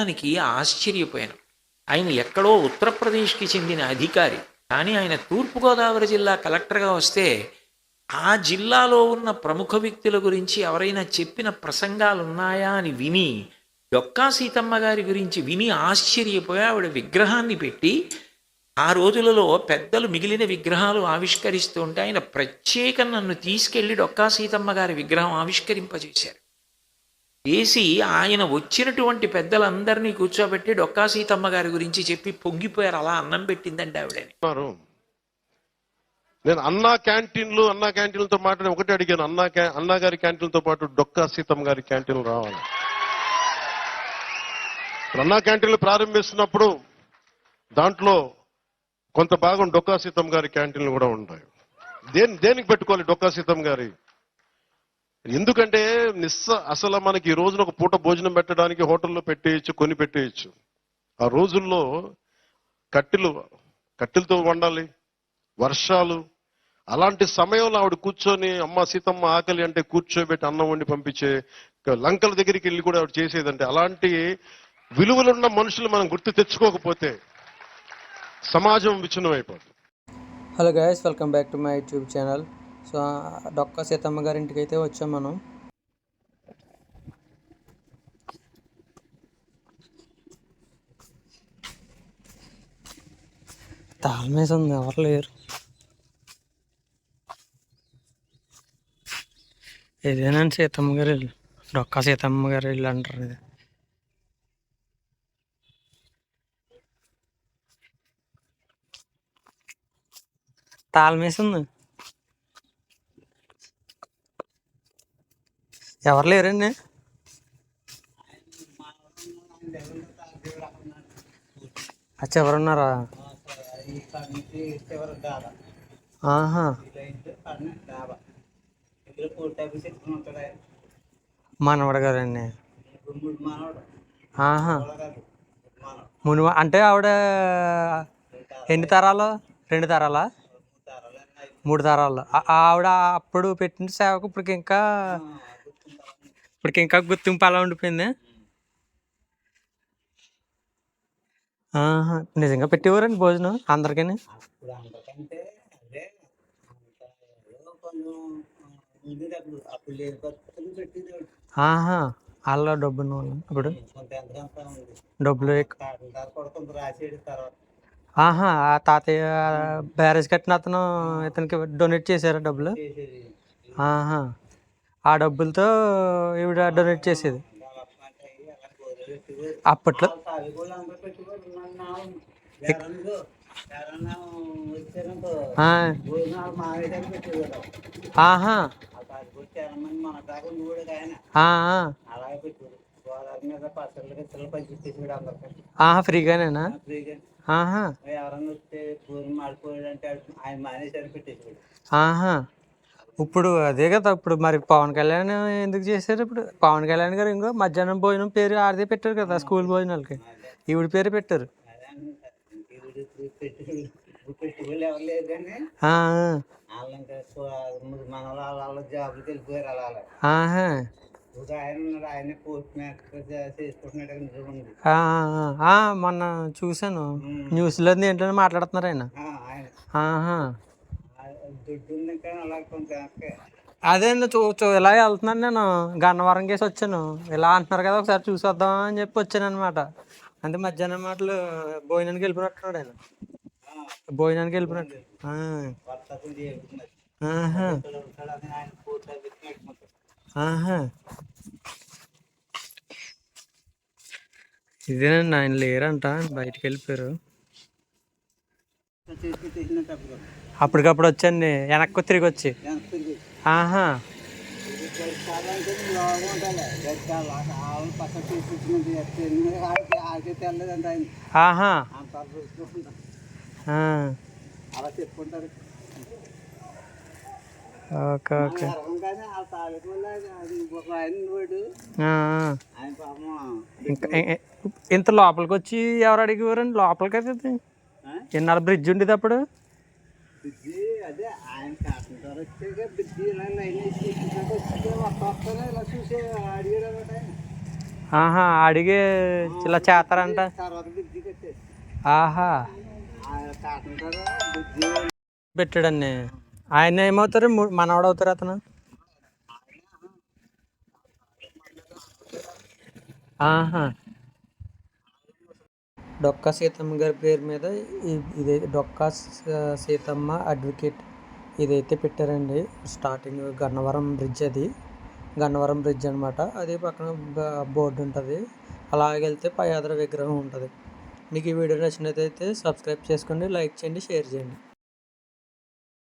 దానికి ఆశ్చర్యపోయాను. ఆయన ఎక్కడో ఉత్తరప్రదేశ్కి చెందిన అధికారి. కానీ ఆయన తూర్పుగోదావరి జిల్లా కలెక్టర్గా వస్తే ఆ జిల్లాలో ఉన్న ప్రముఖ వ్యక్తుల గురించి ఎవరైనా చెప్పిన ప్రసంగాలు ఉన్నాయా అని విని డొక్కా సీతమ్మ గారి గురించి విని ఆశ్చర్యపోయి ఆవిడ విగ్రహాన్ని పెట్టి ఆ రోజులలో పెద్దలు మిగిలిన విగ్రహాలు ఆవిష్కరిస్తూ ఉంటే ఆయన ప్రత్యేకం నన్ను తీసుకెళ్ళి డొక్కా సీతమ్మ గారి విగ్రహం ఆవిష్కరింపజేశారు. వేసి ఆయన వచ్చినటువంటి పెద్దలందరినీ కూర్చోబెట్టి డొక్కా సీతమ్మ గారి గురించి చెప్పి పొంగిపోయారు. అలా అన్నం పెట్టిందండి ఆవిడని. నేను అన్నా క్యాంటీన్లు అన్నా క్యాంటీన్లతో మాట ఒకటే అడిగాను. అన్నా అన్నా గారి క్యాంటీన్లతో పాటు డొక్కా సీతమ్మ గారి క్యాంటీన్లు రావాలి. అన్నా క్యాంటీన్లు ప్రారంభిస్తున్నప్పుడు దాంట్లో కొంత భాగం డొక్కా సీతమ్మ గారి క్యాంటీన్లు కూడా ఉంటాయి. దేని దేనికి పెట్టుకోవాలి డొక్కా సీతమ్మ గారి ఎందుకంటే నిస్స అసలు మనకి ఈ రోజున ఒక పూట భోజనం పెట్టడానికి హోటల్లో పెట్టేయచ్చు కొని పెట్టేయచ్చు. ఆ రోజుల్లో కట్టెలు కట్టెలతో వండాలి వర్షాలు అలాంటి సమయంలో ఆవిడ కూర్చొని అమ్మ సీతమ్మ ఆకలి అంటే కూర్చోబెట్టి అన్నం వండి పంపించే లంకల దగ్గరికి వెళ్ళి కూడా ఆవిడ చేసేదంటే అలాంటి విలువలున్న మనుషులు మనం గుర్తు తెచ్చుకోకపోతే సమాజం విచ్ఛిన్నం అయిపోతుంది hello guys welcome back to my YouTube channel. So Dokka Seethamma గారి ఇంటికి అయితే వచ్చాం మనం. తాళమేసి ఉంది ఎవరు లేరు. ఇదేనండి సీతమ్మ గారు ఇల్లు. డొక్క సీతమ్మ గారు ఇల్లు అంటారు ఇది. తాళమేసి ఉంది ఎవరు లేరండి? అచ్చా ఎవరున్నారా ఆహా. మనవడు గారండి. ఆహా. మునివ అంటే ఆవిడ ఎన్ని తరాలు? రెండు తరాలా? మూడు తరాలు. ఆవిడ అప్పుడు పెట్టిన సేవకు ఇప్పటికి ఇంకా ఇప్పటికి ఇంకా గుర్తింపు అలా ఉండిపోయింది? ఆహా, నిజంగా పెట్టేవారండి భోజనం అందరికీ అప్పుడు అందరికంటే అదే అంత ఏదో కొంచెం ఉండేది అప్పుడు అప్పుడు లేదు పరిస్థితులు పెట్టేది వాడు. ఆహా వాళ్ళ డబ్బు ఇప్పుడు కొంత ఎంతకంత ఉంది. డబ్బులు ఆహా ఆ తాతయ్య బ్యారేజ్ కట్టిన అతను ఇతనికి డొనేట్ చేశారా డబ్బులు? ఆహా. ఆ డబ్బులతో ఈవిడ డొనేట్ చేసేది. అప్పట్లో పెట్టేవారు నన్ను ఎవరన్నా ఆహా కూడా ఆయన ఫ్రీగానేనా ఫ్రీగా ఆహా. ఇప్పుడు అదే కదా ఇప్పుడు మరి పవన్ కళ్యాణ్ ఎందుకు చేశారు ఇప్పుడు? పవన్ కళ్యాణ్ గారు ఇంకో మధ్యాహ్నం భోజనం పేరు ఆడిదే పెట్టారు కదా స్కూల్ భోజనాలకి. ఈవిడ పేరు పెట్టారు. మొన్న చూశాను. న్యూస్లో ఏంటో మాట్లాడుతున్నారు ఆయన. ఆ, ఆయన ఆహా ఆ దుడ్డు ఉంది కానీ అలా కొంత వెనక్కి. అదే అండి చూ చూ ఇలా వెళ్తున్నాను నేను. గన్నవరం కేసి వచ్చాను. ఇలా అంటున్నారు కదా ఒకసారి చూసి వద్దాం అని చెప్పి వచ్చాను అనమాట అంటే మధ్యాహ్నం మాటలు భోజనానికి వెళ్ళిపోయినట్టున్నాడు ఆయన. భోజనానికి వెళ్ళిపోయినట్టు. ఇదేనండి ఆయన లేరంట. బయటికి వెళ్ళిపోయారు. అప్పటికప్పుడు వచ్చండి. వెనక్కి తిరిగి. వచ్చి ఆహా. ఆహా ఓకే ఓకే. ఇంత లోపలికి వచ్చి ఎవరు అడిగేవారండి? లోపలికి అయితే? ఎన్నాళ్ళు బ్రిడ్జ్ ఉండేది అప్పుడు? అదే ఆయన కాకుండా వచ్చాక బిడ్జి ఇలా లైన్ వేసి వచ్చాక వస్తా వస్తానే ఇలా చూసి అడిగాడు అనమాట ఆయన. ఆహా అడిగి ఇలా చేస్తారంట? తర్వాత ఆహా. పెట్టాడండి. ఆయన ఏమవుతారు? మనవాడు అవుతారు అతను? ఆహా. డొక్కా సీతమ్మ గారి పేరు మీద ఇది డొక్కా సీతమ్మ అడ్వకేట్ ఇదైతే పెట్టారండి. స్టార్టింగ్ గన్నవరం బ్రిడ్జ్ అది. గన్నవరం బ్రిడ్జ్ అనమాట అది పక్కన బ- బోర్డు ఉంటుంది. అలాగే వెళ్తే పయాదర విగ్రహం ఉంటుంది. మీకు ఈ వీడియో నచ్చినట్లయితే సబ్స్క్రైబ్ చేసుకోండి లైక్ చేయండి షేర్ చేయండి.